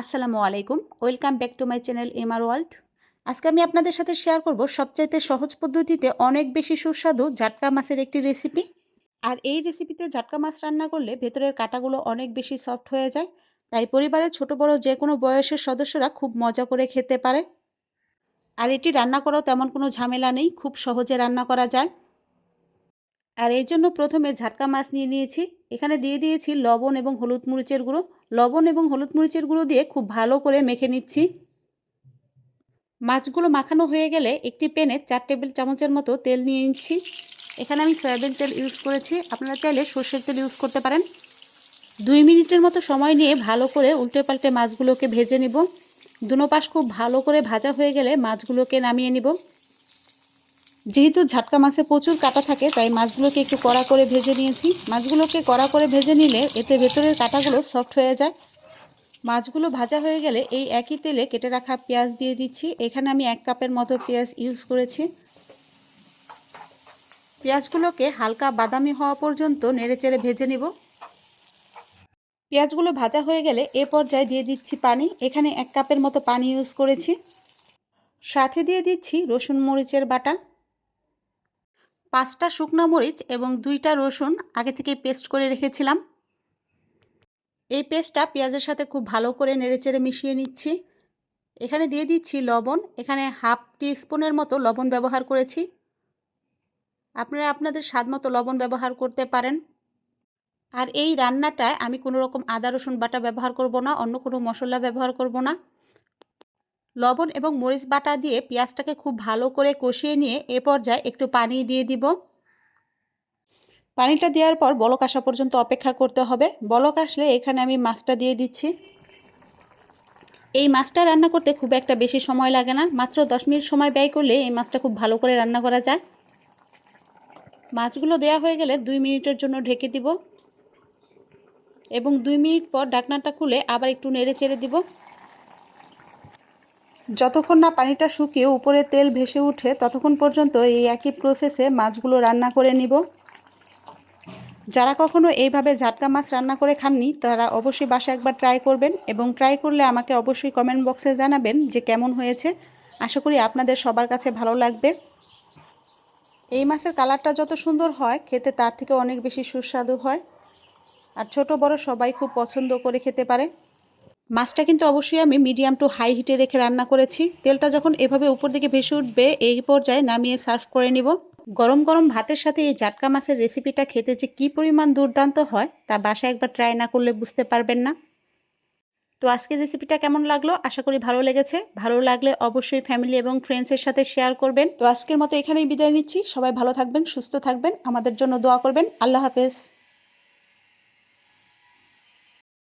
আসসালামু আলাইকুম। Welcome back to my channel M R world আজকে আমি আপনাদের সাথে শেয়ার করব সবচাইতে সহজ পদ্ধতিতে অনেক বেশি সুস্বাদু জাটকা মাছের একটি রেসিপি আর এই রেসিপিতে জাটকা মাছ রান্না করলে ভেতরের কাটাগুলো অনেক বেশি সফট হয়ে যায়। তাই পরিবারের ছোট, বড় যে কোনো বয়সের সদস্যরা খুব মজা করে খেতে পারে। আর এটি রান্না করাও তেমন কোনো ঝামেলা নেই, খুব সহজে রান্না করা যায়। আর এই জন্য প্রথমে ঝাটকা মাছ নিয়ে নিয়েছি। এখানে দিয়ে দিয়েছি লবণ এবং হলুদ মরিচের গুঁড়ো। লবণ এবং হলুদ মরিচের গুঁড়ো দিয়ে খুব ভালো করে মেখে নিচ্ছি। মাছগুলো মাখানো হয়ে গেলে একটি প্যানে চার টেবিল চামচের মতো তেল নিয়ে নিচ্ছি। এখানে আমি সয়াবিন তেল ইউজ করেছি। আপনারা চাইলে সর্ষের তেল ইউজ করতে পারেন। দুই মিনিটের মতো সময় নিয়ে ভালো করে উল্টে পাল্টে মাছগুলোকে ভেজে নিব। দুনো পাশ খুব ভালো করে ভাজা হয়ে গেলে মাছগুলোকে নামিয়ে নিব। যেহেতু ঝাটকা মাছে প্রচুর কাটা থাকে, তাই মাছগুলোকে একটু কড়া করে ভেজে নিয়েছি। মাছগুলোকে কড়া করে ভেজে নিলে এতে ভেতরের কাটাগুলো সফট হয়ে যায়। মাছগুলো ভাজা হয়ে গেলে এই একই তেলে কেটে রাখা পেঁয়াজ দিয়ে দিচ্ছি। এখানে আমি এক কাপের মতো পেঁয়াজ ইউজ করেছি। পেঁয়াজগুলোকে হালকা বাদামি হওয়া পর্যন্ত নেড়েচেড়ে ভেজে নিব। পেঁয়াজগুলো ভাজা হয়ে গেলে এ পর্যায়ে দিয়ে দিচ্ছি পানি। এখানে এক কাপের মতো পানি ইউজ করেছি। সাথে দিয়ে দিচ্ছি রসুন মরিচের বাটা। পাঁচটা শুকনো মরিচ এবং দুইটা রসুন আগে থেকে পেস্ট করে রেখেছিলাম। এই পেস্টটা পেঁয়াজের সাথে খুব ভালো করে নেড়েচেড়ে মিশিয়ে নিচ্ছি। এখানে দিয়ে দিচ্ছি লবণ, এখানে হাফ টি স্পুনের মতো লবণ ব্যবহার করেছি। আপনারা আপনাদের স্বাদ মতো লবণ ব্যবহার করতে পারেন। আর এই রান্নাটায় আমি কোনো রকম আদা, রসুন বাটা ব্যবহার করব না, অন্য কোনো মশলা ব্যবহার করব না। লবণ এবং মরিচ বাটা দিয়ে পেঁয়াজটাকে খুব ভালো করে কষিয়ে নিয়ে এ পর্যায়ে একটু পানি দিয়ে দিব। পানিটা দেওয়ার পর বলক আসা পর্যন্ত অপেক্ষা করতে হবে। বলক আসলে এখানে আমি মাছটা দিয়ে দিচ্ছি। এই মাছটা রান্না করতে খুব একটা বেশি সময় লাগে না। মাত্র দশ মিনিট সময় ব্যয় করলে এই মাছটা খুব ভালো করে রান্না করা যায়। মাছগুলো দেওয়া হয়ে গেলে দুই মিনিটের জন্য ঢেকে দিব। এবং দুই মিনিট পর ঢাকনাটা খুলে আবার একটু নেড়ে চেড়ে দিব। যতক্ষণ না পানিটা শুকিয়ে উপরে তেল ভেসে উঠে, ততক্ষণ পর্যন্ত এই একই প্রসেসে মাছগুলো রান্না করে নিব। যারা কখনো এইভাবে ঝাটকা মাছ রান্না করে খাননি, তারা অবশ্যই বাসা একবার ট্রাই করবেন এবং ট্রাই করলে আমাকে অবশ্যই কমেন্ট বক্সে জানাবেন যে কেমন হয়েছে। আশা করি আপনাদের সবার কাছে ভালো লাগবে। এই মাছের কালারটা যত সুন্দর হয়, খেতে তার থেকে অনেক বেশি সুস্বাদু হয়। আর ছোট বড় সবাই খুব পছন্দ করে খেতে পারে। মাছটা কিন্তু অবশ্যই আমি মিডিয়াম টু হাই হিটে রেখে রান্না করেছি। তেলটা যখন এভাবে উপর দিকে ভেসে উঠবে, এই পর্যায়ে নামিয়ে সার্ভ করে নিব। গরম গরম ভাতের সাথে এই জাটকা মাছের রেসিপিটা খেতে যে কী পরিমাণ দুর্দান্ত হয়, তা বাসায় একবার ট্রাই না করলে বুঝতে পারবেন না। তো আজকের রেসিপিটা কেমন লাগল? আশা করি ভালো লেগেছে। ভালো লাগলে অবশ্যই ফ্যামিলি এবং ফ্রেন্ডসের সাথে শেয়ার করবেন। তো আজকের মতো এখানেই বিদায় নিচ্ছি। সবাই ভালো থাকবেন, সুস্থ থাকবেন। আমাদের জন্য দোয়া করবেন। আল্লাহ হাফেজ।